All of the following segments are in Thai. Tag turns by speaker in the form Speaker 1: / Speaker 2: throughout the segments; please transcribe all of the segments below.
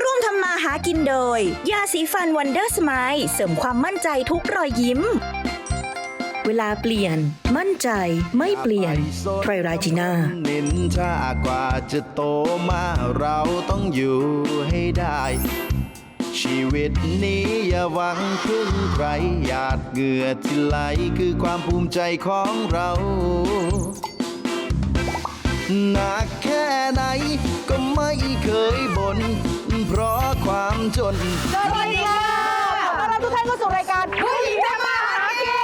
Speaker 1: ร่วมทำมาหากินโดย ยาสีฟันวันเดอร์สไมล์เสริมความมั่นใจทุกรอยยิ้ม เวลาเปลี่ยน มั่นใจไม่เปลี่ยนไทรราจิน่า
Speaker 2: นินชากว่าจะโตมาเราต้องอยู่ให้ได้ ชีวิตนี้อย่าหวังพึ่งใครหยาดเหงื่อที่ไหลคือความภูมิใจของเรานัก ไหน ก็ไม่เคยบน่นเพราะความจน
Speaker 3: สวัสดีค่ะขอต้อนรับทุกท่านเข้าสู่รายการผู้หญิงทำมาหากิ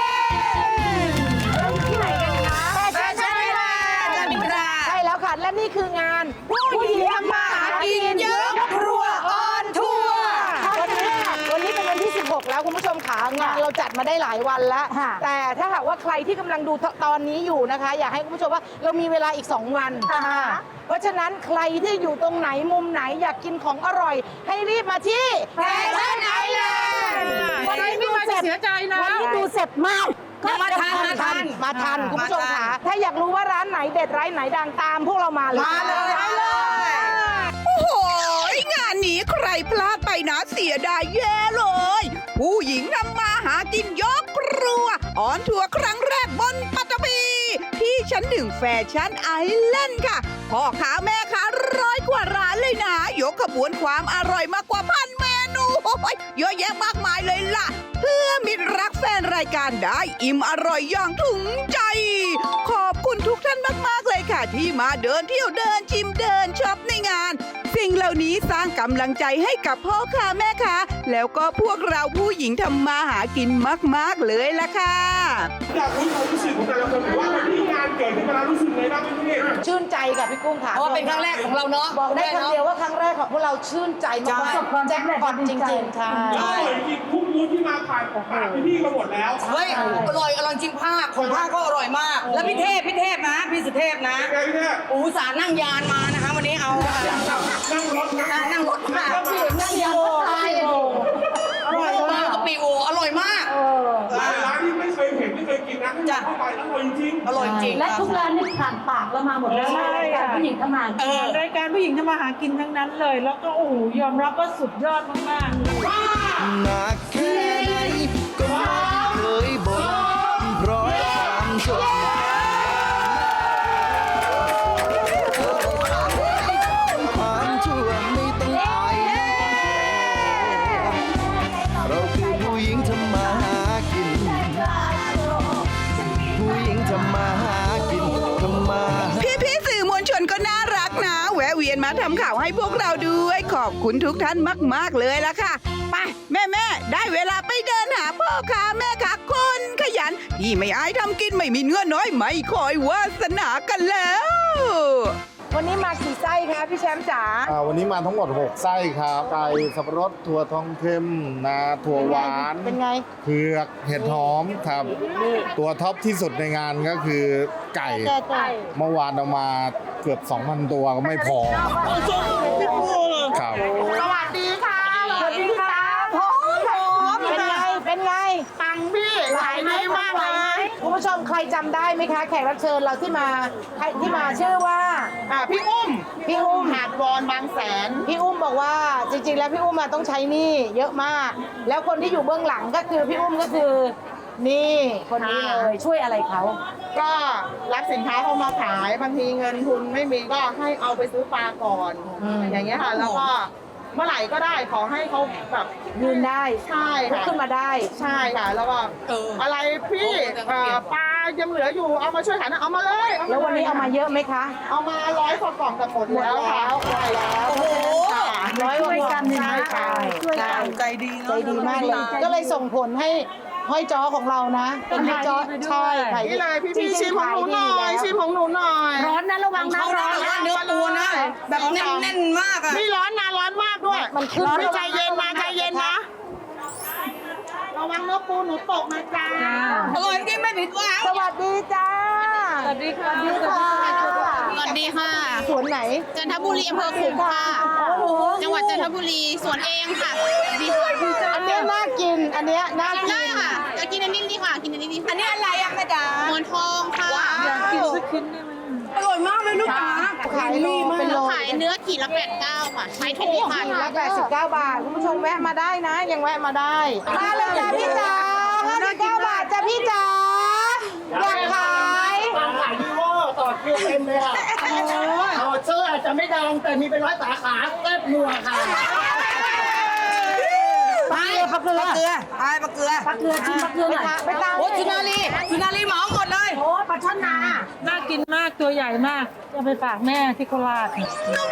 Speaker 3: นเราอยู่ที่ไหนกันคะแฟชั่นไอแลนด์
Speaker 4: ลามินทรา
Speaker 3: ใช่แล้วค่ะ และนี่คืองานผู้หญิงทำมาหากินยกครัวออนทัวร์วันนี้วันนี้เป็นวันที่ 16 แล้วคุณผู้ชมขางานเราจัดมา ได้หลายวันแล้วแต่ถ้าหากว่าใครที่กำลังดูตอนนี้อยู่นะคะ อยากให้คุณผู้ชมว่าเรามีเวลาอีก 2 วันค่ะเพราะฉะนั้นใครที่อยู่ตรงไหนมุมไหนอยากกินของอร่อย ให้รีบมาที่แฟชั่นไอแลนด์
Speaker 4: วันนี้ไม่มาจะเสียใจนะ
Speaker 3: วันนี้ดูเสร็จมาก
Speaker 4: ยังมาทันมาทัน
Speaker 3: มาทัน คุณผู้ชม
Speaker 4: มาทัน
Speaker 3: ค่ะถ้าอยากรู้ว่าร้านไหนเด็ดร้านไหนดังตามพวกเรามาเลย
Speaker 4: มาเลย
Speaker 3: ไปเลย
Speaker 5: โอ้โหงานนี้ใครพลาดไปนะเสียดายแย่เลย ผู้หญิงทำมาหา กินยกครัวออนทัวร์ครั้งแรกบนปัตตภีที่ชั้นหนึ่งแฟชั่นไอแลนด์ค่ะพ่อค้าแม่ค้าร้อยกว่าร้านเลยนะ ยกขบวนความอร่อยมากกว่าพันเมนูโอ้ยเยอะแยะมากมายเลยล่ะ เพื่อมิตรรักแฟนรายการได้อิ่มอร่อยอย่างถึงใจขอ คุณทุกท่านมากๆเลยค่ะ ที่มาเดินเที่ยวเดินชิมเดินช็อปในงาน สิ่งเหล่านี้สร้างกำลังใจให้กับพ่อค้าแม่ค้าแล้วก็พวกเราผู้หญิงทำมาหากินมาก ๆ เลยล่ะค่ะ
Speaker 6: อยากรู้ความรู้สึกของแต่ละคนว่าวันนี้งานเกิดขึ้นมาแล้วรู้สึกไงบ้างพี่
Speaker 3: ชื่นใจกับพี่กุ้งค่ะ
Speaker 4: เพราะว่าเป็นครั้งแรกของเราเนาะ
Speaker 3: บอกได้
Speaker 4: แม่
Speaker 3: คำ
Speaker 4: เนาะ
Speaker 3: เดียวว่าครั้งแรกของพวกเราชื่นใจมาก
Speaker 4: ใช่
Speaker 3: ประสบความแจ็คพอตจริงๆค่ะ
Speaker 6: อร่อยจริงทุกมูดที่มาผ่านปากพี่ๆก็หมดแล้ว
Speaker 4: เฮ้ยอร่อยอร่อยจริงผ้าของผ้าก็อร่อยมาก แล้วพี่เทพพี่เทพนะ พี่สุเทพนะ
Speaker 6: ไงพี่เนี่ย
Speaker 4: อูสาห์นั่งยานมานะคะ วันนี้เอา
Speaker 6: นั่งรถนะ
Speaker 4: อะนั่งรถมา
Speaker 3: นั่งยางตายโอ้
Speaker 4: อร่อยมากกะปิโออร่อยมาก
Speaker 6: หลายร้านที่ไม่เคยเห็นไม่เคยกินนะที่เข้าไปอร่อยจริง
Speaker 4: อร่อยจริง
Speaker 7: และทุกร้านนี่ผ่านปากเรามาหมดแล้วนะรายการผู้หญิงทำมาหา
Speaker 4: เอ
Speaker 7: กิน
Speaker 4: อ
Speaker 8: รายการผู้หญิงทำมาหากินทั้งนั้นเลย แล้วก็โอ้โหยอมรับว่าสุดยอดมากๆ
Speaker 2: หนัก นมาทำ
Speaker 5: ข่าวให้พวกเราด้วย ขอบคุณทุกท่านมาก ๆ เลยละค่ะ ไป แม่แม่ได้เวลาไปเดินหาพ่อค้าแม่ค้าคนขยัน ที่ไม่อายทำกินไม่มีเงื่อนน้อย ไม่คอยวาสนากันแล้ว
Speaker 3: วันนี้มากี่ไส้คะพี่แชมป์จ๋า
Speaker 9: อ่าวันนี้มาทั้งหมด 6 ไส้ครับไก่สับปะรดถั่วทองเค็มนาถั่วหวาน
Speaker 3: เป็นไง
Speaker 9: เผือกเห็ดหอมครับ ตัวท็อปที่สุดในงานก็คือไก่เมื่อวานเอามาเกือบ 2,000 ตัวก็ไม่พอครับ
Speaker 3: สวัสดีค่ะสวัสดีค่ะพร้อมพร้อมเป็นไงเป็นไงปังพี่หลายดีมากเลยคุณ ผู้ชมใครจำได้ไหมคะ แขกรับเชิญเราที่มาใครที่มาชื่อว่าพี่อุ้มพี่อุ้มหาดวอนบางแสน พี่อุ้มบอกว่าจริงๆ แล้วพี่อุ้มมาต้องใช้หนี่เยอะมาก แล้วคนที่อยู่เบื้องหลังก็คือพี่อุ้มก็คือนี่คนนี้เลยช่วยอะไรเขา
Speaker 10: ก็รับสินค้าเข้ามาขายบางทีเงินทุนไม่มีก็ให้เอาไปซื้อปลาก่อน
Speaker 3: อืม
Speaker 10: อย่างเงี้ยค่ะ แล้วก็ เมื่อไหร่ก็ได้ขอให้เขาแบบ
Speaker 3: ยืนได้
Speaker 10: ใช่
Speaker 3: ลุก
Speaker 10: ค่ะ
Speaker 3: ขึ้นมาได้
Speaker 10: ใช่ค่ะ แล้วก็
Speaker 4: เอออ
Speaker 10: อะไรพี่เอ่อปลายังเหลืออยู่เอามาช่วยขายนะเอามาเลยเา
Speaker 3: แล้ววันนี้เอามาเยอะไหมคะ
Speaker 10: เอามาร้อยกว่ากล่องกับหมดแล้วค่ะ
Speaker 3: หมดแล้ว
Speaker 4: โอ้โห
Speaker 3: ร้อยกว่าคนใช่ค่ะ
Speaker 4: ช่วยกัน ใจดี
Speaker 3: ใจ
Speaker 4: เนาะ
Speaker 3: ดีมากเลย ก็เลยส่งผลให้ ห้อยจ้อของเรานะ เป็นห้อยจ้อใช่ค่ะ
Speaker 10: นี่เลยพี่พี่ชิมของหนูหน่อยชิมของหนูหน่อย
Speaker 7: ร้อนนะระวังนะ
Speaker 4: เขา
Speaker 7: ร้
Speaker 4: ร้
Speaker 7: อ
Speaker 4: อนนนะ เนื้อปูนะ แบบแน่นๆมากอะ
Speaker 10: นี่ร้อนนะร้อนมากด้วย
Speaker 3: มันขึ้น
Speaker 10: พี่ใจเย็นนะใจเย็นนะระวังเนื้อปูหนูตกนะจ๊ะ
Speaker 4: อร่อยจริงไม่ผิดหวัง
Speaker 3: สวัสดีจ้า
Speaker 8: สวัสดีค่ะ
Speaker 3: สวัสดีค่ะ
Speaker 11: สวัสดีค่ะ
Speaker 3: สวนไหน
Speaker 11: จันทบุรีอำเภอขุมค่ะ
Speaker 3: โอ้โห
Speaker 11: จังหวัดจันทบุรีสวนเองค่ะดีค่ะ
Speaker 3: อันเนี้ยน่ากิน อันเนี้ยน่ากิ
Speaker 11: ได้
Speaker 3: น
Speaker 11: ค่ะจะกินอันนี้ดีค่ะ กินอันนี้ดี
Speaker 4: อันนี้อะไรอะแม่จ๋า
Speaker 11: หมอนทองค่ะ
Speaker 8: อยากกินสักชิ้นได้ไหม
Speaker 4: เอร่อยมากเลยลูกจ๋า
Speaker 3: ขายโลเป็นโล
Speaker 11: ขายเนื้อขีดละแปดเก้าค่ะใช้ถุงพัน
Speaker 3: ขีดละ89บาทคุณผู้ชมแวะมาได้นะ ยังแวะมาได้มาเลยจ้าพี่จ๋า59บาทจ้าพี่จ๋าอยากขาย
Speaker 10: ขายดีเว อร์ต่อคิวเต็มเลยค่ะเออเชื่ออาจจะไม่ดังแต่มีเป็นร้อยสาขาแซ่บนัวค่ะ
Speaker 4: ไปปลาเกลือปลาเกลือไปปลาเกลือ
Speaker 7: ปลาเกลือชิมปลาเกลือหน่อย
Speaker 3: ไปตาม
Speaker 4: โอ้จุนาลีจุนาลีเหมาหมดเลย
Speaker 7: โอ้ปลาช่อนนา
Speaker 8: น่ากินมากตัวใหญ่มากจะไปฝากแม่ที่โคราช
Speaker 3: ขนม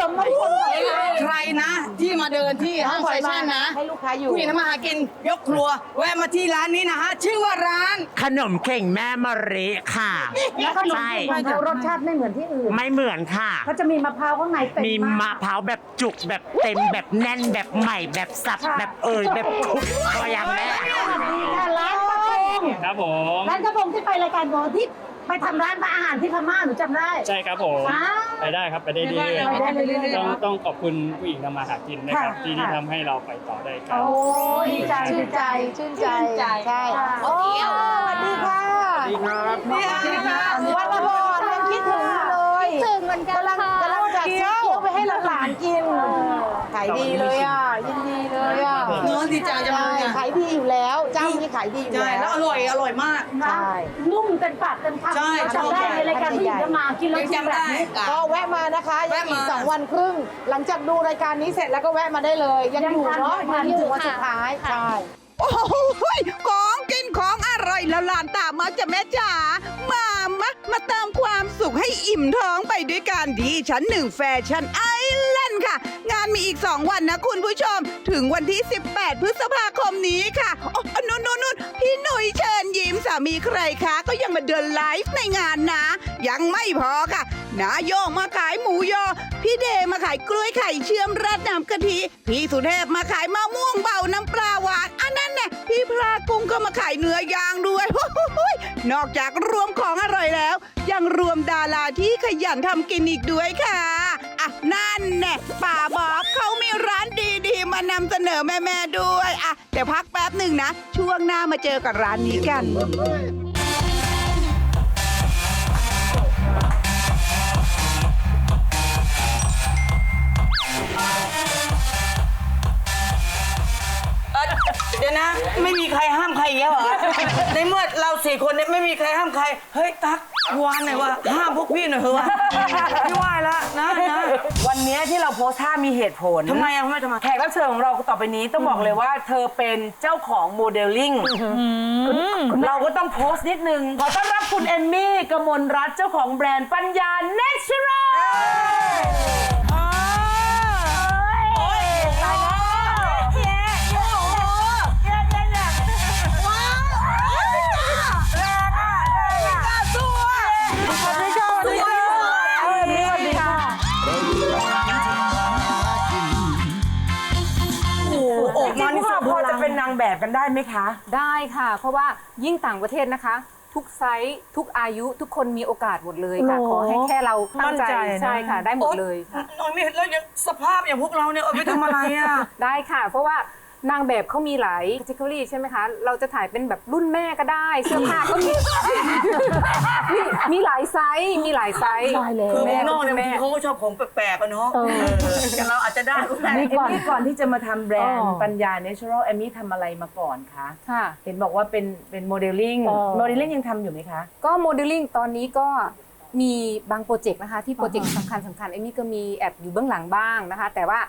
Speaker 3: นมคน
Speaker 4: ใครนะที่มาเดินที่ห้างแฟชั่นนะ
Speaker 3: ให้ลูกค้าอยู่
Speaker 4: ผู้หญิงทำมาหากินยกครัว แวะมาที่ร้านนี้นะฮะ ชื่อว่าร้าน
Speaker 12: ขนมเข่งแม่มะริค่ะ
Speaker 7: แล้วขนม
Speaker 12: ใช่
Speaker 7: จีบของเขารสชาติไม่เหมือนที่อื่น
Speaker 12: ไม่เหมือนค่ะ
Speaker 7: เขาจะมีมะพร้าวข้างในเต็ม
Speaker 12: มีมะ
Speaker 7: มาก
Speaker 12: พร้าวแบบจุกแบบเต็มแบบแน่นแบบใหม่แบบสับแบบเอ่ยแบบคุกก็อย่างแม่
Speaker 7: สวัสดีค่ะร้านกระพง
Speaker 6: ครับผม
Speaker 7: ร้านกระพงที่ไปรายการโมที่ ไปทำร้านอาหารที่พม่าหนูจำได้
Speaker 6: ใช่ครับผม
Speaker 7: อ้าว
Speaker 6: ไปได้ครับไปได้เรื่อย
Speaker 7: ไปได้เรื่อยๆ
Speaker 6: ๆต้องต้องขอบคุณผู้หญิงทำมาหากินนะครับ
Speaker 7: ค่ะ
Speaker 6: ที่ที่ทำให้เราไปต่อได้ครับ
Speaker 7: โอ้ยดีใจ
Speaker 3: ชื่
Speaker 7: ดี
Speaker 3: น
Speaker 7: ใจ
Speaker 3: ใจ ชื่นใจใช่โอ้สวัสดีค่ะ
Speaker 6: ดีครับ
Speaker 3: วันละพรยังคิดถึงอยู่เลย
Speaker 11: ถึงเหมือนกัน
Speaker 3: กำลัง
Speaker 11: ค่ะ
Speaker 3: กำลังจัดซื้อเกี๊ยวไปให้หลานๆกินขายดีเลยอะยินดีเลยอะ
Speaker 4: เนื้อดีใจจังเลย
Speaker 3: ใช่
Speaker 4: อะ
Speaker 3: ขายดีอยู่แล้วเจ้านี้ขายดีอยู่
Speaker 4: ใช่
Speaker 3: แล้
Speaker 4: แล้ว
Speaker 3: ว
Speaker 4: อร่อยอร่อยมาก
Speaker 3: ใช่
Speaker 7: นุ่ม เต็มปากเต็มคำ
Speaker 4: ใช่
Speaker 7: เราจำได้ในรายการผู้หญิงจะมากินแล้ว
Speaker 4: ยัง
Speaker 7: กิน
Speaker 4: จำ
Speaker 7: แบบ
Speaker 4: ได้
Speaker 7: นี้
Speaker 3: ก็แวะมานะคะยังอีก
Speaker 4: แวะมา
Speaker 3: สองวันครึ่ง หลังจากดูรายการนี้เสร็จแล้วก็แวะมาได้เลย ยังอยู่เนาะ
Speaker 7: ยังทัน
Speaker 3: ยังอยู่วันสุดท้าย ใช่
Speaker 5: โอ้โหยของกินของอร่ อยแล้วลานตามมาจะแม่จ๋า มามามาเติมความสุขให้อิ่มท้องไปด้วยกันที่ชั้นหนึ่งแฟชั่นไอแลนด์ค่ะ งานมีอีก 2 วันนะคุณผู้ชม ถึงวันที่ 18 พฤษภาคมนี้ค่ะโอ้นุ่นนุ่นนุ่นพี่หนุ่ยเชิญยิ้มสามีใครคะ ก็ยังมาเดินไลฟ์ในงานนะ ยังไม่พอค่ะ นาโยงมาขายหมูยอ พี่เดมาขายกล้วยไข่เชื่อมราดน้ำกะทิ พี่สุเทพมาขายมะม่วงเบาน้ำปลาหวาน อันนั้นเนี่ยพี่พลากุ้งก็มาขายเนื้อย่างด้วยโอ้โหนอกจากรวมของอร่อยแล้ว ยังรวมดาราที่ขยันทำกินอีกด้วยค่ะอะนั่นแน่ป่าบอกเขามีร้านดีๆ มานำเสนอแม่ๆด้วยอะเดี๋ยวพักแป๊บหนึ่งนะ ช่วงหน้ามาเจอกับร้านนี้กัน
Speaker 4: เอ่อเดี๋ยวนะ ไม่มีใครห้ามใครอีกแล้วเหรอ ในเมื่อเราสี่คนเนี่ยไม่มีใครห้ามใคร เฮ้ย ตั๊กวานหน่อยว่าห้ามพวกพี่หน่อยเถอะวะพี่ไหวแล้วนะนะ
Speaker 13: วันนี้ที่เราโพสท่ามีเหตุผล
Speaker 4: ทำไมอะทำไมทำไม
Speaker 13: แขกรับเชิญของเราต่อไปนี้ต้องบอกเลยว่าเธอเป็นเจ้าของโมเดลลิ่งเราก็ต้องโพสต์นิดนึง ขอต้อนรับคุณเอมมี่กมลรัตน์เจ้าของแบรนด์ปัญญาเนเชอรัล นนางแบบกันได้ไหมคะ
Speaker 14: ได้ค่ะ เพราะว่ายิ่งต่างประเทศนะคะ ทุกไซส์ทุกอายุทุกคนมีโอกาสหมดเลยค่ะ ขอให้แค่เราตั้งใจ
Speaker 8: มั่นใจนะ
Speaker 14: ใช่ค่ะ ได้หมดเลยค่ะ
Speaker 4: น้อยไม่เห็นแล้วยังสภาพอย่างพวกเราเนี่ยเอาไปทำอะไรอะ
Speaker 14: ได้ค่ะ เพราะว่า นางแบบเขามีหลาย category ใช่ไหมคะ เราจะถ่ายเป็นแบบรุ่นแม่ก็ได้ เสื้อผ้าก็มี มีมีหลายไซส์มีหลายไซส์
Speaker 4: คือ
Speaker 14: แม่
Speaker 4: เมืองนอกเนี่ยบาง
Speaker 14: แม่
Speaker 4: ทีเขาก็ชอบของแปลกๆอะเนาะแต่เราอาจจะได้ก็ได้
Speaker 13: นี่ก่อนก่อนที่จะมาทำแบรนด์ปัญญาเนเชอรัลแอมมี่ทำอะไรมาก่อนคะ
Speaker 14: ค่ะ
Speaker 13: เห็นบอกว่าเป็นเป็นโมเดลลิ่ง
Speaker 8: อ๋อ
Speaker 13: โมเดลลิ่งยังทำอยู่ไหมคะ
Speaker 14: ก็โมเดลลิ่งตอนนี้ก็มีบางโปรเจกต์นะคะ ที่โปรเจกต์สำคัญสำคัญเอมมี่ก็มีแอบอยู่เบื้องหลังบ้างนะคะ แต่ว่า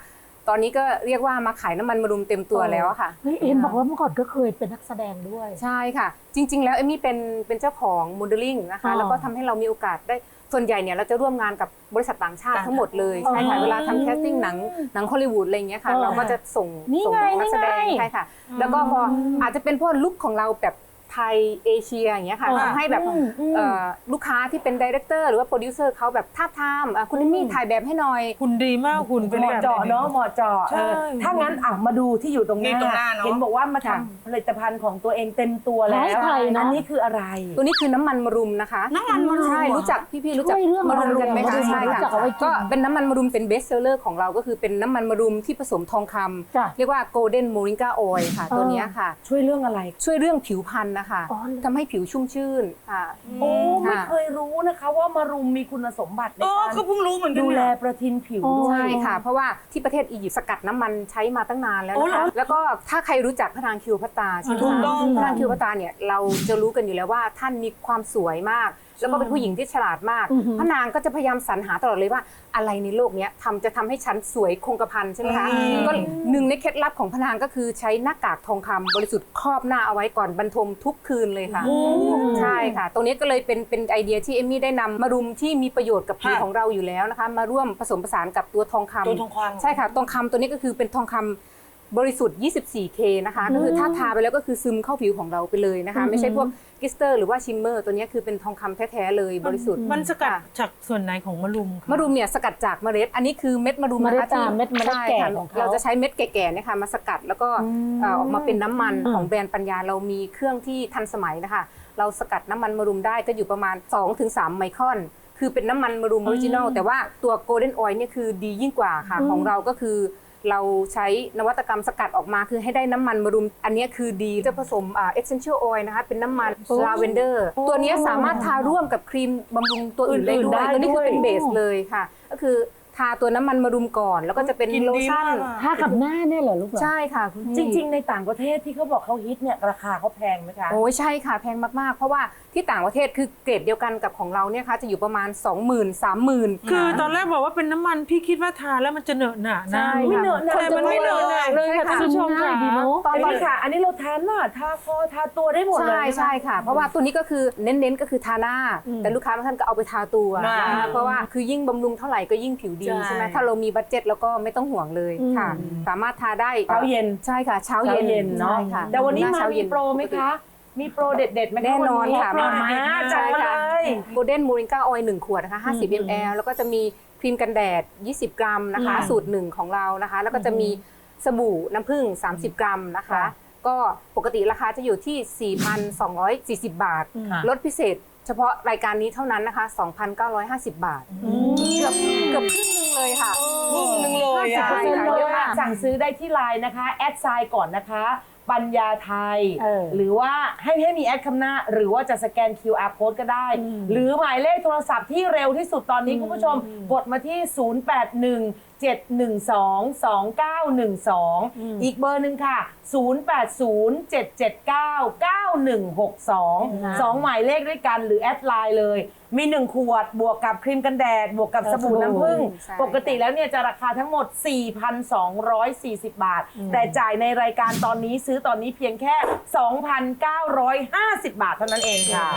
Speaker 14: ตอนนี้ก็เรียกว่ามาขายน้ำมันมารุมเต็มตัวแล้วอะค่ะ
Speaker 7: เฮ้ยเอ็นบอกว่าเมื่อก่อนก็เคยเป็นนักแสดงด้วย
Speaker 14: ใช่ค่ะ จริง ๆ แล้วเอมมี่เป็นเป็นเจ้าของโมเดลลิ่งนะคะ
Speaker 7: อ๋อ
Speaker 14: แล้วก็ทำให้เรามีโอกาสได้ส่วนใหญ่เนี่ยเราจะร่วมงานกับบริษัทต่างชาติทั้งหมดเลยใช่ค่ะ
Speaker 7: อ๋อ
Speaker 14: เวลาทำแคสติ้งหนังหนังฮอลลีวูดอะไรอย่างเงี้ยค่ะ
Speaker 7: อ๋อ
Speaker 14: เราก็จะส่ง
Speaker 7: นี่
Speaker 14: ส่ง
Speaker 7: ไง
Speaker 14: นักแสดง
Speaker 7: นี่ไง
Speaker 14: ใช่ค่ะ แล้วก็พออาจจะเป็นเพราะลุคของเราแบบ ไทยเอเชียอย่างเงี้ยค่ะ
Speaker 7: อ๋อ
Speaker 14: ทำให้แบบ
Speaker 7: อืมอืม
Speaker 14: เอ่อลูกค้าที่เป็นดีเรคเตอร์หรือว่าโปรดิวเซอร์เขาแบบท้าบทามอะคุณเอมมี่ถ่ายแบบให้หน่อย
Speaker 8: คุณดีมากคุณเป็น
Speaker 13: เหมาะ
Speaker 8: แบบ
Speaker 13: เจาะเนาะเหมาะเจาะ
Speaker 8: ใช่
Speaker 13: เออถ้างั้นอะมาดูที่อยู่ตรงห
Speaker 4: นี่
Speaker 13: น้า
Speaker 4: ตรงหน้าเนอะ
Speaker 13: เห็นบอกว่ามาท
Speaker 14: ค่ะำ
Speaker 13: ผลิตภัณฑ์ของตัวเองเต็มตัวแล้ว
Speaker 7: ใช่เนอะ
Speaker 13: อันนี้คืออะไร
Speaker 14: ตัวนี้คือน้ำมันมะรุมนะคะ
Speaker 4: น้ำมันมะรุม
Speaker 14: ใช่
Speaker 4: เหรอ
Speaker 14: รู้จักพี่ๆรู้จัก
Speaker 7: ช่วยเรื่อง
Speaker 14: มะรุมกันไหม
Speaker 7: มะ
Speaker 14: คะ
Speaker 7: รุม
Speaker 14: ใช่
Speaker 7: รู้
Speaker 14: ค่ะ
Speaker 7: จักเอาไว้กิน
Speaker 14: ก็เป็นน้ำมันมะรุมเป็นเบสเซอร์ของเราก็คือเป็นน้ำมันมะรุมที่ผสมทองคำ
Speaker 7: จ้ะ
Speaker 14: เรียกว่า golden moringa oil ค่ะตัวเนี้ยค่ะ
Speaker 13: ช่วยเรื่องอะไร
Speaker 14: ช่วยเรื่องผิวพรรณนะคะทำให้ผิวชุ่มชื่นค่ะ
Speaker 13: โอ้ไม่
Speaker 14: ค่ะ
Speaker 13: เคยรู้นะคะว่ามารุมมีคุณสมบัติใน
Speaker 4: เออ
Speaker 13: การ
Speaker 4: ก็เพิ่งรู้เหมือนกัน
Speaker 13: ดู
Speaker 4: เนี่ย
Speaker 13: แลประทินผิวด้วย
Speaker 14: ใช่ค่ะ เพราะว่าที่ประเทศอียิปต์สกัดน้ำมันใช้มาตั้งนานแล้ว
Speaker 4: โอ้
Speaker 14: นะ
Speaker 4: เหร
Speaker 14: คะ
Speaker 4: อ
Speaker 14: แล้วก็ถ้าใครรู้จักพระนางคิวพัตตาใช่ไหม
Speaker 4: ถูก
Speaker 14: คะ
Speaker 4: ต้อง
Speaker 14: พระนางคิวพัตตาเนี่ยเราจะรู้กันอยู่แล้วว่าท่านมีความสวยมาก แล้วก็เป็นผู้หญิงที่ฉลาดมากพระนางก็จะพยายามสรรหาตลอดเลยว่าอะไรในโลกเนี้ยทำจะทำให้ฉันสวยคงกระพันใช่ไหมคะก็หนึ่งในเคล็ดลับของพระนางก็คือใช้หน้ากากทองคำบริสุทธิ์ครอบหน้าเอาไว้ก่อนบรรทมทุกคืนเลยค่ะใช่ค่ะ ตรงนี้ก็เลยเป็นเป็นไอเดียที่เอมมี่ได้นำมารุมที่มีประโยชน์กับผิว
Speaker 4: ค่ะ
Speaker 14: ของเราอยู่แล้วนะคะ มาร่วมผสมผสานกับตัวทองคำ
Speaker 4: ตัวทองคำ
Speaker 14: ใช่ค่ะทองคำตัวนี้ก็คือเป็นทองคำบริสุทธิ์ 24K นะคะ ก็คือถ้าทาไปแล้วก็คือซึมเข้าผิวของเราไปเลยนะคะ ไม่ใช่พวก กลิสเตอร์หรือว่าชิมเมอร์ตัวนี้คือเป็นทองคำแท้ๆเลยบริสุทธิ์
Speaker 8: มันสกัด
Speaker 14: ค่ะ
Speaker 8: จากส่วนไหนของมะรุมคะ
Speaker 14: มะรุมเนี่ยสกัดจากเมล็ด อันนี้คือเม็ดมะรุม
Speaker 3: เมล็ด
Speaker 14: นะคะที่
Speaker 3: ตามเม็ดเมล็ด
Speaker 14: ใช่
Speaker 3: แก่
Speaker 14: ค่ะ
Speaker 3: ของเขา
Speaker 14: เราจะใช้เม็ดแก่ๆเนี่ยค่ะมาสกัดแล้วก็เอ่อออกมาเป็นน้ำมันของแบรนด์ปัญญาเรามีเครื่องที่ทันสมัยนะคะ เราสกัดน้ำมันมะรุมได้ก็อยู่ประมาณ 2-3 ไมครอนคือเป็นน้ำมันมะรุมออริจินอลแต่ว่าตัวโกลเด้นออยล์เนี่ยคือดียิ่งกว่าค่ะของเราก็คือ เราใช้นวัตกรรมสกัดออกมาคือให้ได้น้ำมันมะรุม อันเนี้ยคือดีจะผสมอ่า essential oil นะคะเป็นน้ำมันลาเวนเดอร์ตัวเนี้ยสามารถทาร่วมกับครีมบำรุงตัวอื่นได้
Speaker 13: อื่นๆ
Speaker 14: ด้วย
Speaker 13: ได้
Speaker 14: ตัวนี้คือเป็น
Speaker 13: ด้วย
Speaker 14: เบสเลยค่ะ ก็คือ ทาตัวน้ำมันมะรุมก่อน แล้วก็จะเป็น
Speaker 4: กิน
Speaker 14: โล
Speaker 4: ดี
Speaker 14: ชั่น
Speaker 4: มากอะ
Speaker 3: ทากับหน้าเนี่ยเหรอลูกเหรอ
Speaker 14: ใช่ค่ะคุณพี่
Speaker 13: จริง ๆ ในต่างประเทศที่เขาบอกเขาฮิตเนี่ยราคาเขาแพงไหมคะ
Speaker 14: โอ้ยใช่ค่ะแพงมากๆ เพราะว่าที่ต่างประเทศคือเกรดเดียวกันกับของเราเนี่ยค่ะจะอยู่ประมาณ 20,000 30,000
Speaker 8: คือตอนแรกบอกว่าเป็นน้ำมันพี่คิดว่าทาแล้วมันจะเหนอะหนะนะ
Speaker 14: ใช่
Speaker 13: ไม่เหนอะหนะ
Speaker 8: แต่มันไม่เหนอะหนะ
Speaker 3: เลยค่ะ
Speaker 8: ท่านผู้ชม
Speaker 3: ง่า
Speaker 8: ค่ะ
Speaker 3: ยดีเนาะ
Speaker 14: ตอน
Speaker 13: อัน
Speaker 14: ตอน
Speaker 13: นี้ค่ะ อันนี้เราทานหน้าทาคอทาตัวได้หมดเลย
Speaker 14: ใช่
Speaker 13: นะคะ
Speaker 14: ใช่ค่ะ เพราะว่าตัวนี้ก็คือเน้นๆก็คือทาหน้า แต่ลูกค้าบางท่านก็เอาไปทาตัว
Speaker 4: อ่า
Speaker 14: นะคะเพราะว่าคือยิ่งบำรุงเท่าไหร่ก็ยิ่งผิวดี
Speaker 13: ใช่
Speaker 14: ใช่ไหมถ้าเรามีบัตเจ็ตแล้วก็ไม่ต้องห่วงเลยค่ะ สามารถทาได้
Speaker 13: เช้าเย็น
Speaker 14: ใช่ค่ะ เช้า
Speaker 13: เช้า
Speaker 14: เย็น
Speaker 13: เย็นเนาะ
Speaker 14: ใช่ค่ะ
Speaker 13: แต่วันนี้
Speaker 14: ห
Speaker 13: มา
Speaker 14: เช้
Speaker 13: มี
Speaker 14: เย็น
Speaker 13: โปรไหมคะ มีโปรเด็ดๆไหมคะ
Speaker 14: แน่นอนค่ะ
Speaker 13: วันนี้มาจัดมาเลย
Speaker 14: โกลเด้นมูริงกาออยล์1ขวดนะคะ50 ml แล้วก็จะมีครีมกันแดด 20 กรัมนะคะ สูตรหนึ่งของเรานะคะ แล้วก็จะมีสบู่น้ำผึ้ง30 กรัมนะคะ ก็ปกติราคาจะอยู่ที่ 4,240 บาท ลดพิเศษ เฉพาะรายการนี้เท่านั้นนะคะ 2,950 บาท เกือบเกือบครึ่งหนึงเลยค่ะ
Speaker 4: ครึ่งหนึงเลยอะ
Speaker 14: ใช่ค่ะเยอะมาก
Speaker 13: สั่งซื้อได้ที่ไลน์นะคะ แอดไซน์ก่อนนะคะ ปัญญาไทย
Speaker 3: เออ
Speaker 13: หรือว่าให้ให้มีแอดคำหน้า หรือว่าจะสแกน QR code ก็ได้ หรือหมายเลขโทรศัพท์ที่เร็วที่สุดตอนนี้คุณผู้ชม กดมาที่ 081 712 2912 อีกเบอร์หนึ่งค่ะ 080 779 9162 สองหมายเลขด้วยกันหรือแอดไลน์เลย มี 1 ขวดบวกกับครีมกันแดด บวกกับสบู่น้ำผึ้ง
Speaker 14: ใช่
Speaker 13: ปกติแล้วเนี่ยจะราคาทั้งหมด 4,240 บาท แต่จ่ายในรายการตอนนี้ซื้อตอนนี้เพียงแค่ 2,950 บาทเท่านั้นเองค่ะ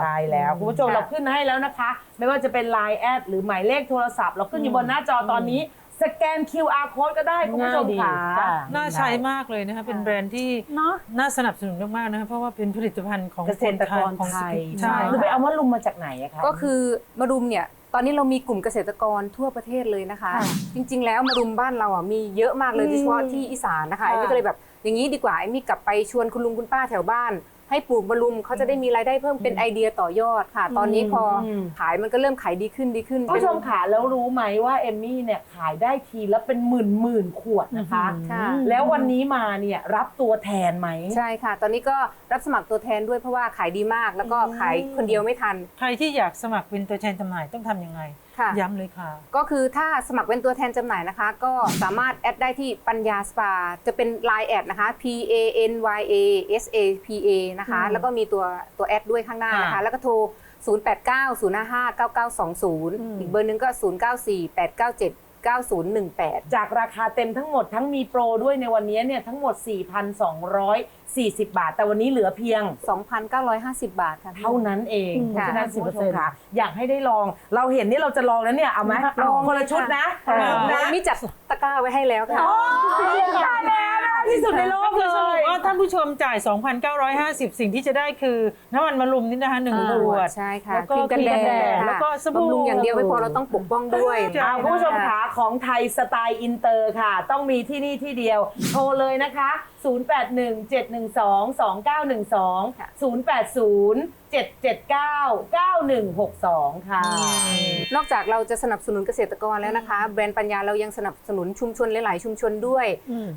Speaker 13: ใช่แล้วคุณผู้ชมเราขึ้นให้แล้วนะคะ ไม่ว่าจะเป็น Line แอดหรือหมายเลขโทรศัพท์ เราขึ้นอยู่บนหน้าจอตอนนี้ สแกน QR code ก็ได้คุณผู้ชมค่ะ
Speaker 3: ง่ายดีจ้ะ
Speaker 8: น่าใช้มากเลยนะคะเป็นแบรนด์ที่
Speaker 3: เนาะ
Speaker 8: น่าสนับสนุนมากๆนะคะเพราะว่าเป็นผลิตภัณฑ์ของ
Speaker 13: เกษตรกร
Speaker 8: ของ
Speaker 13: ไทย
Speaker 8: ใช่
Speaker 13: หรือไปเอามาลุมมาจากไหนอะคะ
Speaker 14: ก็คือมารุมเนี่ยตอนนี้เรามีกลุ่มเกษตรกรทั่วประเทศเลยนะคะจริง ๆ แล้วมารุมบ้านเราอะมีเยอะมากเลยโดยเฉพาะที่อีสานนะคะ
Speaker 13: ค่ะ
Speaker 14: ไอ้นี่ก็เลยแบบอย่างนี้ดีกว่าไอ้นี่กลับไปชวนคุณลุงคุณป้าแถวบ้าน ให้ปลูกมารุมเขาจะได้มีรายได้เพิ่มเป็นไอเดียต่อยอดค่ะ ตอนนี้พออขายมันก็เริ่มขายดีขึ้นดีขึ้น
Speaker 13: คุณผู้ชมค่ะแล้วรู้ไหมว่าเอมมี่เนี่ยขายได้ทีละเป็นหมื่นหมื่นๆขวดนะคะ
Speaker 14: ค่ะ
Speaker 13: แล้ววันนี้มาเนี่ยรับตัวแทนไหม
Speaker 14: ใช่ค่ะ ตอนนี้ก็รับสมัครตัวแทนด้วยเพราะว่าขายดีมาก แล้วก็ขายคนเดียวไม่ทัน
Speaker 8: ใครที่อยากสมัครเป็นตัวแทนจำหน่ายต้องทำยังไง
Speaker 14: ค่ะ
Speaker 8: ย้ำเลยค่ะ
Speaker 14: ก็คือถ้าสมัครเป็นตัวแทนจำหน่ายนะคะ ก็สามารถแอดได้ที่ปัญญาสปา จะเป็น Line แอดนะคะ P A N Y A S A P A นะคะแล้วก็มีตัวตัวแอดด้วยข้างหน้านะคะ
Speaker 13: ค่ะ
Speaker 14: แล้วก็โทร 089 055 9920อีกเบอร์หนึงก็ 094 897 9018
Speaker 13: จากราคาเต็มทั้งหมดทั้งมีโปรด้วยในวันนี้เนี่ยทั้งหมด 4,240 บาท แต่วันนี้เหลือเพียง
Speaker 14: 2,950 บาทค่ะ
Speaker 13: เท่านั้นเองเพราะฉะนั้น
Speaker 3: ค่ะ
Speaker 13: คุณผู้ชมค่ะ อยากให้ได้ลอง เราเห็นนี่เราจะลองแล้วเนี่ย เอาไหม
Speaker 14: ลอง
Speaker 13: คนละชุดนะ
Speaker 14: ค่ะ
Speaker 13: นะ
Speaker 14: มีจัดตะกร้าไว้ให้แล้วค่ะ
Speaker 13: ตายแล้วนะที่สุดในโลก
Speaker 8: ก็
Speaker 13: เล
Speaker 8: คือสรุป
Speaker 13: ย
Speaker 8: ว่าท่านผู้ชมจ่าย 2,950 สิ่งที่จะได้คือ น้ำมันมะรุมนี่นะคะหนึ่งขวด
Speaker 14: ใช่ค่ะ
Speaker 8: แล้วก็
Speaker 14: ครีมกันแด
Speaker 8: ครีมกันแด
Speaker 14: ด
Speaker 8: ดแล้วก็สบู่
Speaker 14: บำรุงอย่างเดียวไม่พอเราต้องปกป้องด้วย
Speaker 8: ใช่
Speaker 13: เอาคุณผู้ชมขาของไทยสไตล์อินเตอร์ค่ะ ต้องมีที่นี่ที่เดียว โทรเลยนะคะ081-712-2912 080-779-9162 ค่ะ
Speaker 14: นอกจากเราจะสนับสนุนเกษตรกรแล้วนะคะ แบรนด์ปัญญาเรายังสนับสนุนชุมชนหลาย ๆ ชุมชนด้วย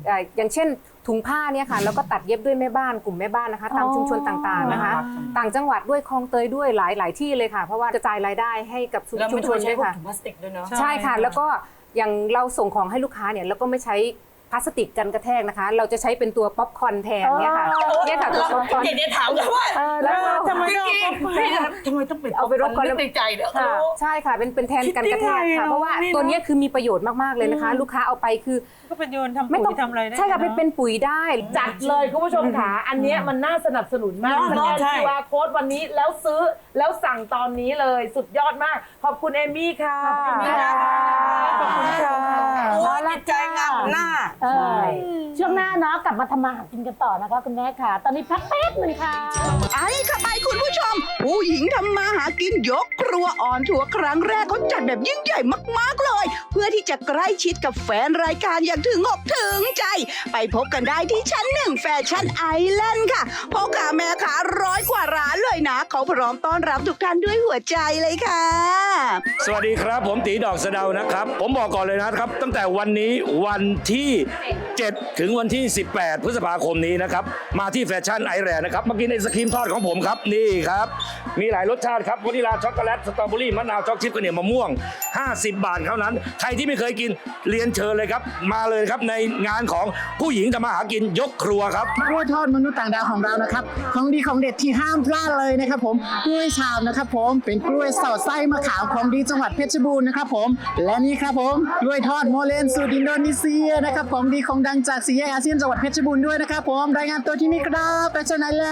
Speaker 14: เอ่ออย่างเช่นถุงผ้าเนี่ยค่ะแล้วก็ตัดเย็บด้วยแม่บ้านกลุ่มแม่บ้านนะคะตามชุมชนต่าง ๆ นะคะ ต่างจังหวัดด้วยคลองเตยด้วยหลายหลายที่เลยค่ะ เพราะว่ากระจายรายได้ให้กับชุม
Speaker 4: แล้ว
Speaker 14: ชุ
Speaker 4: ไม่
Speaker 14: มช
Speaker 4: ต้อนง
Speaker 14: ด้
Speaker 4: ใช้
Speaker 14: วย
Speaker 4: พวก
Speaker 14: ค่ะ
Speaker 4: ถุงพลาสติกด้วยเนาะ
Speaker 14: ใช่ค่ะ แล้วก็อย่างเราส่งของให้ลูกค้าเนี่ยเราก็ไม่ใช้ พลาสติกกันกระแทกนะคะ เราจะใช้เป็นตัวป๊อปคอร์นแทนเนี่ยค่ะเนี่ยค่ะตัวป๊อปคอร์น
Speaker 4: เดี๋ยวถามกันว่า
Speaker 14: เออแล้วเรา
Speaker 4: ทำไมต้องทำไมต้องเป็น
Speaker 14: เอาไปรบกวน
Speaker 4: นึในใจเด้อ
Speaker 14: ค่ะใช่ค่ะเป็นเป็นแทนกันกระแทกค่ะเพราะว่าตัวเนี้ยคือมีประโยชน์มากๆเลยนะคะ ลูกค้าเอาไปคือ
Speaker 8: ก็เป็นโยนทำ
Speaker 14: ไม่
Speaker 8: ปุ๋
Speaker 14: ต้อง
Speaker 8: ยทำอะไรได้
Speaker 14: ใช่ค่ะ
Speaker 8: น
Speaker 14: เป็นเป็นปุ๋ยได้
Speaker 13: จัดเลยคุณผู้ชมขาอันเนี้ยมันน่าสนับสนุนมากสแกน QR code วันนี้แล้วซื้อแล้วสั่งตอนนี้เลยสุดยอดมาก ขอบคุณเอมี่ค่ะ
Speaker 4: ขอบคุณค่ะ
Speaker 13: ขอบคุณค่ะ
Speaker 4: โอ้ยจิตใจงามเหมือนหน้า
Speaker 7: เออช่วงหน้าเนาะกลับมาทำมาหากินกันต่อนะคะคุณแม่ค่ะ ตอนนี้พักแป๊บหนึงค่ะ
Speaker 5: ไอ้เข้าไปคุณผู้ชม ผู้หญิงทำมาหากินยกครัวออนทัวร์ครั้งแรกเขาจัดแบบยิ่งใหญ่มากๆเลย เพื่อที่จะใกล้ชิดกับแฟนรายการอย่างถึงอกถึงใจ ไปพบกันได้ที่ชั้นหนึ่งแฟชั่นไอแลนด์ค่ะพ่อค้าแม่ค้าร้อยกว่าร้านเลยนะ เขาพร้อมต้อนรับทุกท่านด้วยหัวใจเลยค่ะ
Speaker 6: สวัสดีครับ ผมตีดอกสะเดานะครับ ผมบอกก่อนเลยนะครับ ตั้งแต่วันนี้วันที่เสร็จ7 ถึงวันที่ 18 พฤษภาคมนี้นะครับ มาที่แฟชั่นไอแลนด์นะครับมากินไอศครีมทอดของผมครับ นี่ครับ มีหลายรสชาติครับวานิลาช็อกโกแลตสตรอเบอรี่มะนาวช็อกชิพกระเหนียวมะม่วง 50 บาทเท่านั้น ใครที่ไม่เคยกินเรียนเชิญเลยครับ มาเลยครับในงานของผู้หญิงทำมาหากินยกครัวครับ
Speaker 10: กล้วยทอดมนุษย์ต่างดาวของเรานะครับของดีของเด็ดที่ห้ามพลาดเลยนะครับผมกล้วยชามนะครับผมเป็นกล้วยสอดไส้มะขามของดีจังหวัดเพชรบูรณ์นะครับผมและนี่ครับผมกล้วยทอดโมเลนสูตรอินโดนีเซียนะครับของดีของดังจากสี่แยกอาเซียนจังหวัดเพชรบูรณ์ด้วยนะครับผมรายงานตัวที่นี่ครับแฟชั่นไอแล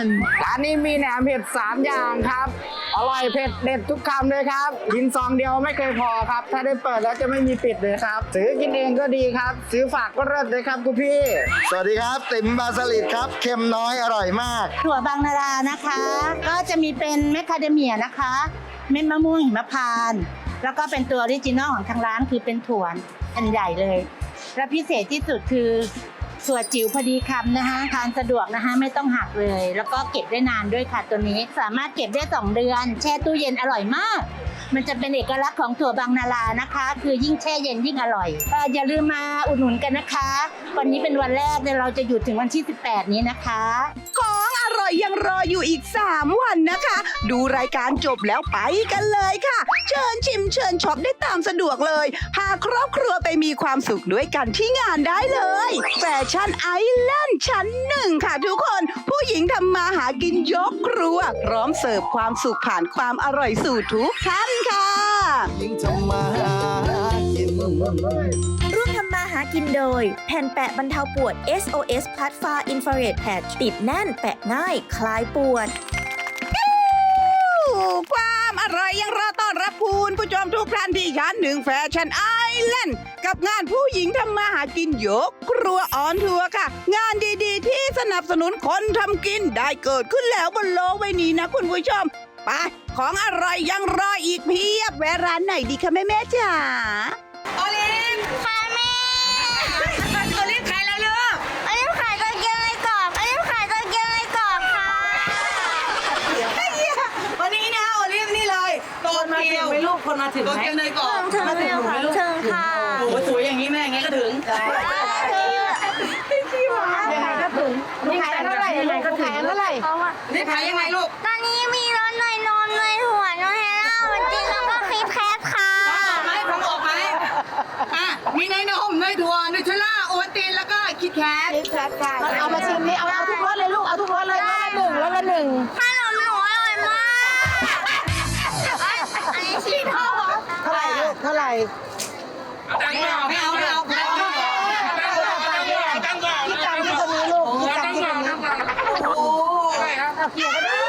Speaker 10: นด์ร้านนี้มีแหนมเผ็ด3 อย่างครับ อร่อยเผ็ดเด็ดทุกคำเลยครับกินซองเดียวไม่เคยพอครับ ถ้าได้เปิดแล้วจะไม่มีปิดเลยครับซื้อกินเองก็ดีครับ ซื้อฝากก็เลิศเลยครับคุณพี่
Speaker 2: สวัสดีครับ ติ๋มบาสลิดครับเค็มน้อยอร่อยมาก
Speaker 11: ถั่วบางนารานะคะ ก็จะมีเป็นแมคคาเดเมียนะคะ เม็ดมะม่วงหิมพานต์แล้วก็เป็นตัวออริจินอลของทางร้านคือเป็นถั่วอันใหญ่เลย และพิเศษที่สุดคือ ถั่วจิ๋วพอดีคำนะคะทานสะดวกนะคะไม่ต้องหักเลย แล้วก็เก็บได้นานด้วยค่ะตัวนี้สามารถเก็บได้ 2 เดือน แช่ตู้เย็นอร่อยมาก มันจะเป็นเอกลักษณ์ของถั่วบางนารานะคะ คือยิ่งแช่เย็นยิ่งอร่อยเอออย่าลืมมาอุดหนุนกันนะคะ วันนี้เป็นวันแรกเดี๋ยวเราจะหยุดถึงวันที่ 18 นี้นะคะ
Speaker 5: ของอร่อยยังรออยู่อีก 3 วันนะคะ ดูรายการจบแล้วไปกันเลยค่ะ เชิญชิมเชิญช็อปได้ตามสะดวกเลยพาครอบครัวไปมีความสุขด้วยกันที่งานได้เลยแฟชั่นไอแลนด์ชั้นหนึ่งค่ะทุกคน ผู้หญิงทำมาหากินยกครัว พร้อมเสิร์ฟความสุขผ่านความอร่อยสู่ทุกท่านค่ะ
Speaker 2: ยิ่งทำมาหากิน
Speaker 1: ร่วมทำมาหากินโดย แผ่นแปะบรรเทาปวด SOS พลัดฟ้าอินฟราเรดแพดติดแน่นแปะง่าย คลายปวด
Speaker 5: ความอร่อยยังรอต้อนรับ คุณผู้ชมทุกท่านที่ชั้นหนึ่งแฟชั่นไอแลนด์กับงานผู้หญิงทำมาหากินยกครัวออนทัวร์ค่ะ งานดีๆ ที่สนับสนุนคนทำกินได้เกิดขึ้นแล้วบนโลกใบนี้นะคุณผู้ชม ไป ของอร่อยยังรออีกเพียบแวะร้านไหนดีคะแม่แม่จ๋า
Speaker 11: โอลิฟค่ะ
Speaker 13: ถึง
Speaker 4: โต
Speaker 13: ไหม
Speaker 4: เกียวเนยกรอบ
Speaker 11: ถึงค่ะถึงค่ะ
Speaker 4: โอ้โหสวยอย่างนี้แม่ไงก็ถึง
Speaker 13: ยังไงก็ถึงนี่ขายเท่าไหร่ยังไงก็ถึงเท่าไหร่
Speaker 4: นี่ขายยังไงลูก
Speaker 11: ตอนนี้มีรสเนยนมเนยถั่วเนยเฮล่าวันจริงแล้วก็ครีมแคทค่ะ
Speaker 4: ไหมฟังออกไหมอะมีเนยนมเนยถั่วเนยเชล่าโอวัลตินแล้วก็คิดแคท
Speaker 13: เอามาชิมนี่เอาเอาทุกรสเลยลูกเอาทุกรสเลยรสละหนึ่งรสละหนึ่ง
Speaker 11: ขนมหนูอร่อ
Speaker 13: ไหร่ไม่
Speaker 4: เอาไม่เอาไม่เอาไม่เอา
Speaker 13: คิดตังที่ตรงนี้ลูกคิดตังที่ตรงนี้
Speaker 4: โอ้
Speaker 13: เอาเกี่ยวกันได้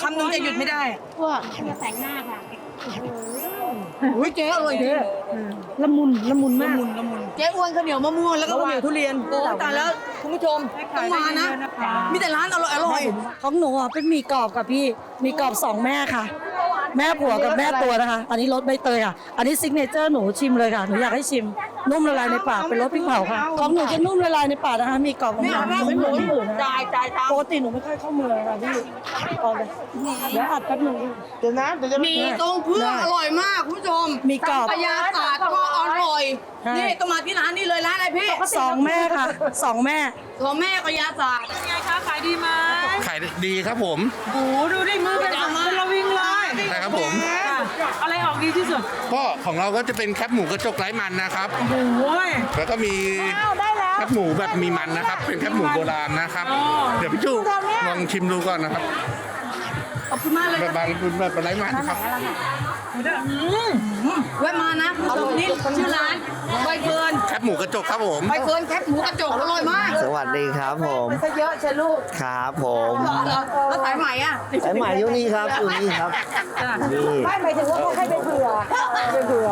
Speaker 4: คำนึงจะหยุดไม่ได้
Speaker 3: อุ้ยเจ๊อร่อยเจ๊
Speaker 7: ละมุนละมุนมาก
Speaker 4: เจ๊อ้วนข้าวเหนียวมะม่วงแล้วก็ข้าวเหนียวทุเรียนโอ้ตายแล้วคุณผู้ชมต้องมานะ มีแต่ร้านอร่อยอร่อย
Speaker 7: ของหนูอะเป็นหมีกรอบกับพี่มีกรอบสองแม่ค่ะ แม่ผัวกับแม่ตัวนะคะ อันนี้รสใบเตยค่ะ อันนี้ซิกเนเจอร์หนูชิมเลยค่ะ หนูอยากให้ชิม นุ่มละลายในปาก เป็นรสพริกเผาค่ะ ของหนูจะนุ่มละลายในปากนะคะ มีกรอบของหนูหนูไม่เหมือนที่อื่นนะ
Speaker 4: ตายตายตาย
Speaker 7: ปกติหนูไม่ค่อยเข้าเมืองค่ะพี่เอาเลยเดี๋ยวอัดแป๊บหนึงพี่
Speaker 3: เดี๋ยวนะเดี๋ยวจะ
Speaker 4: มีตรงเพื่องอร่อยมากคุณผู้ชม
Speaker 7: มีกรอบ
Speaker 4: สังขยาศาสตร์ก็อร่อย
Speaker 7: ใช่
Speaker 4: นี่ต้องมาที่ร้านนี้เลยร้านอะไรพี่
Speaker 7: สองแม่ค่ะสองแม่
Speaker 4: ตัวแม่กยาศาสตร์
Speaker 8: ไงคะขายดีไหม
Speaker 9: ขายดีครับผม
Speaker 8: โอ้โหดูดิมือเป็นเป็นระวิงเลย
Speaker 9: ใช่ ครับผม
Speaker 8: ค่ะอะไรออกดีที่สุด
Speaker 9: ก็ของเราก็จะเป็นแคบหมูกระจกไร้มันนะครับ
Speaker 8: โอ้ย
Speaker 9: แล้วก็มีแคบหมูแบบมีมันนะครับ เป็นแคบหมูโบราณนะครับเดี๋ยวพี่จูลองชิมดูก่อนนะครับ
Speaker 4: ขอบคุณมากเลย
Speaker 9: แบบบางแบบไร้มันครับ
Speaker 4: แวะมานะคุณผู้ชมนี่ชื่อร้านใบเฟิร์น
Speaker 9: แคบหมูกระจกครับผม
Speaker 4: ใบเฟิร์นแคบหมูกระจกอร่อยมาก
Speaker 15: สวัสดีครับผม
Speaker 3: ซะเยอะเชียวลูก
Speaker 15: ครับผม
Speaker 4: แล้วสายไหมอะ
Speaker 15: สายไหมอยู่นี่ครับอยู่นี่ครับนี่
Speaker 3: ไม่หมายถึงว่าเขาให้เป็นเผื่อเป็นเผื่อ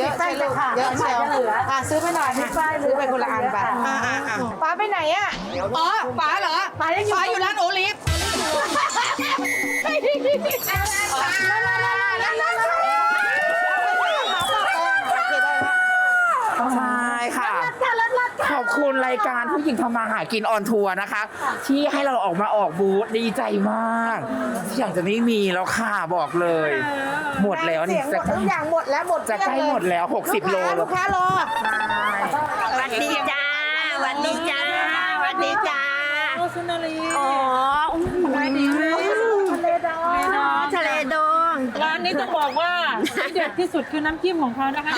Speaker 3: เยอะเชียวลูกเยอะเชียวอะซื้อไปหน่อยให้ป้ายซื้อไปคนละอันไปป้าไปไหนอะ
Speaker 4: อ๋อป๋าเหรอป๋าป๋าอยู่ร้านโอลิฟ
Speaker 12: ใช่ค่ะ ขอบคุณรายการผู้หญิงทำมาหากินออนทัวร์นะคะ ที่ให้เราออกมาออกบูธดีใจมากอยากจะไม่มีแล้วค่ะบอกเลย หมดแล้วนี่
Speaker 3: เสียงหม
Speaker 12: จะ
Speaker 3: ดทุกอย่างหมดแล้วหมด
Speaker 12: จะใกล้หมดแล้ว 60 โล
Speaker 3: ลูกค้ารอ
Speaker 11: สวัสดีจ้าสวัสดีจ้าสวัสดีจ้า
Speaker 8: โอ้สุนารี
Speaker 11: อ๋อ
Speaker 8: ขายดีไหม
Speaker 11: ทะเลดองทะเลดอง
Speaker 8: ร้านนี้ต้องบอกว่าที่ เด็ดที่สุดคือน้ำจิ้มของเขานะคะ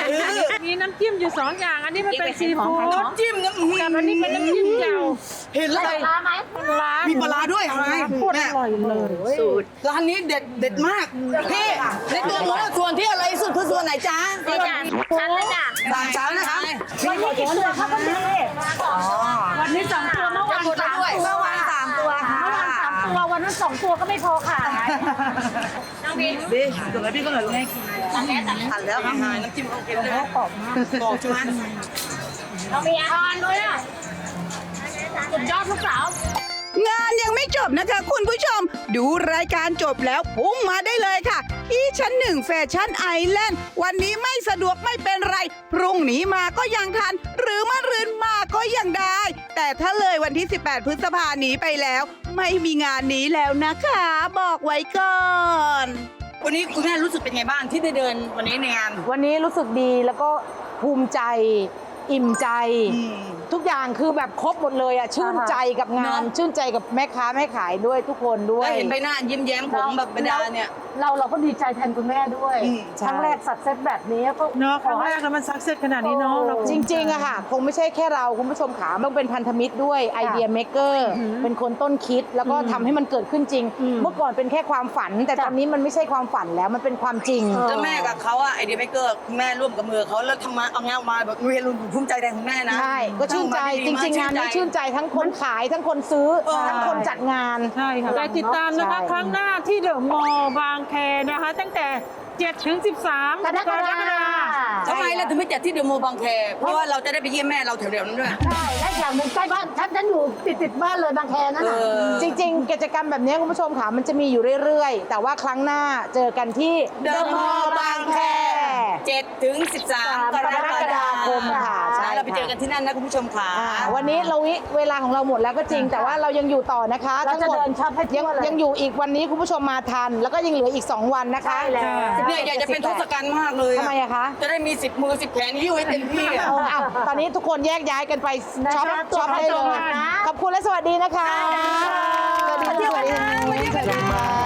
Speaker 8: มีน้ำจิ้มอยู่สองอย่าง อันนี้มันเป็นซีฟู้ด
Speaker 4: น้ำจิ้มน้ำ
Speaker 8: กับอันนี้เป็นน้ำจิ้มแจ่ว
Speaker 4: เห็นแล้ว
Speaker 8: ปลาไหมปลา
Speaker 4: มีปลาร้าด้วยอะไร
Speaker 8: โคตรอร่อยเลย
Speaker 4: สูตรร้านนี้เด็ดเด็ดมากพี่ในตัวหมูส่วนที่อร่อยที่สุดคือส่วนไหนจ๊ะ
Speaker 11: นี่จ้ะชั้นเลยจ้ะ
Speaker 4: สามชั้นนะคะ
Speaker 7: วันนี้กี่ตัวคะคุณพี่
Speaker 8: วันนี้สองตัวเมื่อวานสาม
Speaker 4: ด้วย
Speaker 8: ตัว
Speaker 4: เมื่อวานสามตัวค่ะ
Speaker 7: เมื่อวานสามตัววั นนั้นสองตัวก็ไม่พอขาย
Speaker 4: ดีเกิดอะไรพี่ก็เลยให้กินทันแล้วค่ะน้ำจิ้มเขาเค็มเลยกรอบมากกรอบใช่ไหม
Speaker 7: เรามีอาหารด้วยอะสุดยอดลูกสาว
Speaker 5: งานยังไม่จบนะคะ คุณผู้ชม ดูรายการจบแล้วพุ่งมาได้เลยค่ะ ที่ชั้นหนึ่งแฟชั่นไอแลนด์วันนี้ไม่สะดวกไม่เป็นไร พรุ่งนี้มาก็ยังทัน หรือมะรืนมาก็ยังได้ แต่ถ้าเลยวันที่ 18 พฤษภานี้ไปแล้ว ไม่มีงานนี้แล้วนะคะ บอกไว้ก่อน
Speaker 4: วันนี้คุณแม่รู้สึกเป็นไงบ้างที่ได้เดินวันนี้ในงาน
Speaker 3: วันนี้รู้สึกดีแล้วก็ภูมิใจ อิ่มใจ ทุกอย่างคือแบบครบหมดเลยอะชื่นใจกับงาน
Speaker 4: เนอะ
Speaker 3: ชื่นใจกับแม่ค้าแม่ขายด้วยทุกคนด้ว
Speaker 4: ได้
Speaker 3: ย
Speaker 4: เห็นใบหน้ายิ้มแย้มผมแบบบรรดาเนี่ย
Speaker 7: เราเราก็ดีใจแทนคุณแม่ด้วย
Speaker 3: อืมใช่
Speaker 7: ครั้งแรกสักเซสแบบนี้ก็
Speaker 8: เนาะค
Speaker 7: ขอ
Speaker 8: รั้ง
Speaker 7: ให้
Speaker 8: แรกแล้วมันสักเซสขนาดนี้เนาะเรา
Speaker 3: จริงๆอะค่ะ คงไม่ใช่แค่เราคุณผู้ชมขาต้องเป็นพันธมิตรด้วยไอเดียเมกเกอร์เป็นคนต้นคิดแล้วก็ทำให้มันเกิดขึ้นจริงเมื่อก่อนเป็นแค่ความฝัน แต่ตอนนี้มันไม่ใช่ความฝันแล้วมันเป็นความจริง
Speaker 4: แล้วแม่กับเขาอะไอเดียเมกเกอร์คุณแม่ร่วมกับมือเขาแล้วทำมาเอางานออกมาแบบเรียนรู้ภูมิใจแทนคุณแม่นะ
Speaker 3: ใช่ ก็ชื่นใจจริงๆงานนี้ชื่นใจทั้งคนขายทั้งคนซื้อทั้งคนจัดงาน
Speaker 8: ใช่ค่ะไปติดตามนะคะ
Speaker 3: ใช่
Speaker 8: ครั้งหน้าที่เดอะมอลล์บางแคนะคะ ตั้งแต่7ถึง 13
Speaker 7: กรกฎาคม
Speaker 4: ทำไมเราถึงไม่จัดที่เดอะโมบางแค เพราะว่าเราจะได้ไปเยี่ยมแม่เราแถวๆนั้นด้วย
Speaker 7: ใช่ และอย่างหนึ่งใกล้บ้านฉันฉันอยู่ติดติดบ้านเลยบางแคนั่นน่ะ
Speaker 3: จริง ๆ กิจกรรมแบบนี้คุณผู้ชมค่ะมันจะมีอยู่เรื่อยๆ แต่ว่าครั้งหน้าเจอกันที่
Speaker 4: เดอะมอลล์บางแค7ถึง 13กรกฎาคม
Speaker 3: ค่ะ
Speaker 4: ใช่ เราไปเจอกันที่นั่นนะคุณผู้ชมค่ะ
Speaker 3: อ่าวันนี้เราวิเวลาของเราหมดแล้วก็จริง แต่ว่าเรายังอยู่ต่อนะคะ
Speaker 7: เราจะ
Speaker 3: ทั้งหม
Speaker 7: เดินช็อปให้ทั่
Speaker 3: ยัง
Speaker 7: วเลย
Speaker 3: ยังอยู่อีกวันนี้คุณผู้ชมมาทัน แล้วก็ยังเหลืออีก 2 วันนะคะ
Speaker 7: ใช่แล้ว
Speaker 4: เนี่ยอยากจะเป็นทศกัณฐ์มากเลย
Speaker 3: ทำไมอะคะ
Speaker 4: จะได้มี10มือ10แขนหิ้วให้เต็มที่อะ
Speaker 3: เอออะตอนนี้ทุกคนแยกย้ายกันไปช็อป
Speaker 7: นะคะ
Speaker 3: ช็อปได้เลย
Speaker 7: นะ
Speaker 3: ขอบคุณและสวัสดีนะคะ สวัสดีค่ะ สวัสดีค่ะ
Speaker 7: มานะ